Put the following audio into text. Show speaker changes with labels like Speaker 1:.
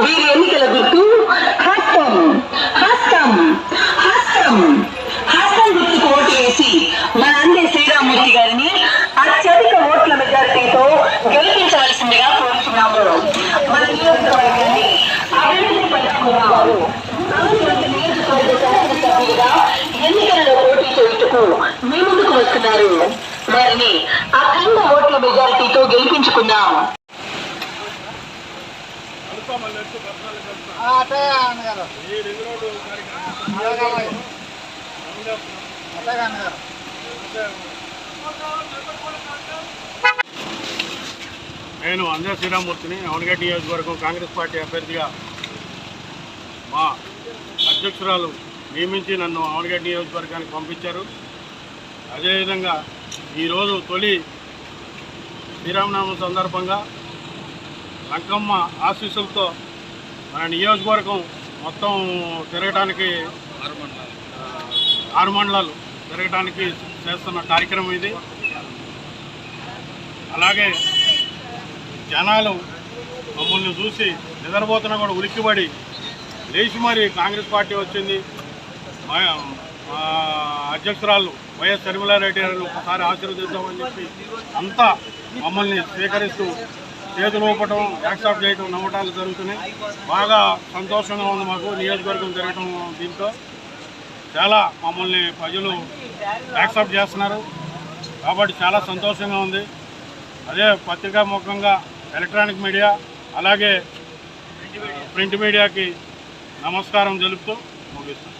Speaker 1: వీరి ఎన్నికల గుర్తు? హస్తం. హస్తం. హస్తం. హస్తం గుర్తుకు ఓటు వేసి మన అందే శ్రీరామూర్తి గారిని అత్యధిక ఓట్ల మెజారిటీతో గెలిపించవలసిందిగా కోరుతున్నాము మన నియోజకవర్గాన్ని అభివృద్ధి పరుచుకున్నాము. ఎన్నికలలో పోటీ చేయుటకు మీ ముందుకు వస్తున్నారు. వారిని అఖండ ఓట్ల మెజారిటీతో గెలిపించుకుందాం
Speaker 2: అన్నగారు. అన్నగారు.
Speaker 3: నేను అంజా శ్రీరామూర్తిని అవనగడ్డ నియోజకవర్గం కాంగ్రెస్ పార్టీ అభ్యర్థిగా మా అధ్యక్షురాలు నియమించి నన్ను అవనగడ్డ నియోజకవర్గానికి పంపించారు. అదేవిధంగా ఈరోజు తొలి శ్రీరామనామం సందర్భంగా లంకమ్మ ఆశీస్సులతో మన నియోజకవర్గం మొత్తం తిరగడానికి ఆరు మండలాలు తిరగడానికి చేస్తున్న కార్యక్రమం ఇది. అలాగే జనాలు మమ్మల్ని చూసి నిద్రపోతున్నా కూడా ఉలిక్కిపడి లేచి మరి కాంగ్రెస్ పార్టీ వచ్చింది. అధ్యక్షురాలు వైఎస్ షర్మిలారెడ్డి గారిని ఒకసారి ఆశీర్వదిద్దామని చెప్పి అంతా మమ్మల్ని స్వీకరిస్తూ చేతులు ఊపటం యాక్సెప్ట్ చేయటం నమ్మటాలు జరుగుతున్నాయి. బాగా సంతోషంగా ఉంది మాకు నియోజకవర్గం తిరగటం దీంతో. చాలా మమ్మల్ని ప్రజలు యాక్సెప్ట్ చేస్తున్నారు. కాబట్టి చాలా సంతోషంగా ఉంది. అదే పత్రికా ముఖంగా ఎలక్ట్రానిక్ మీడియా అలాగే ప్రింట్ మీడియాకి నమస్కారం తెలుపుతూ ముగిస్తాను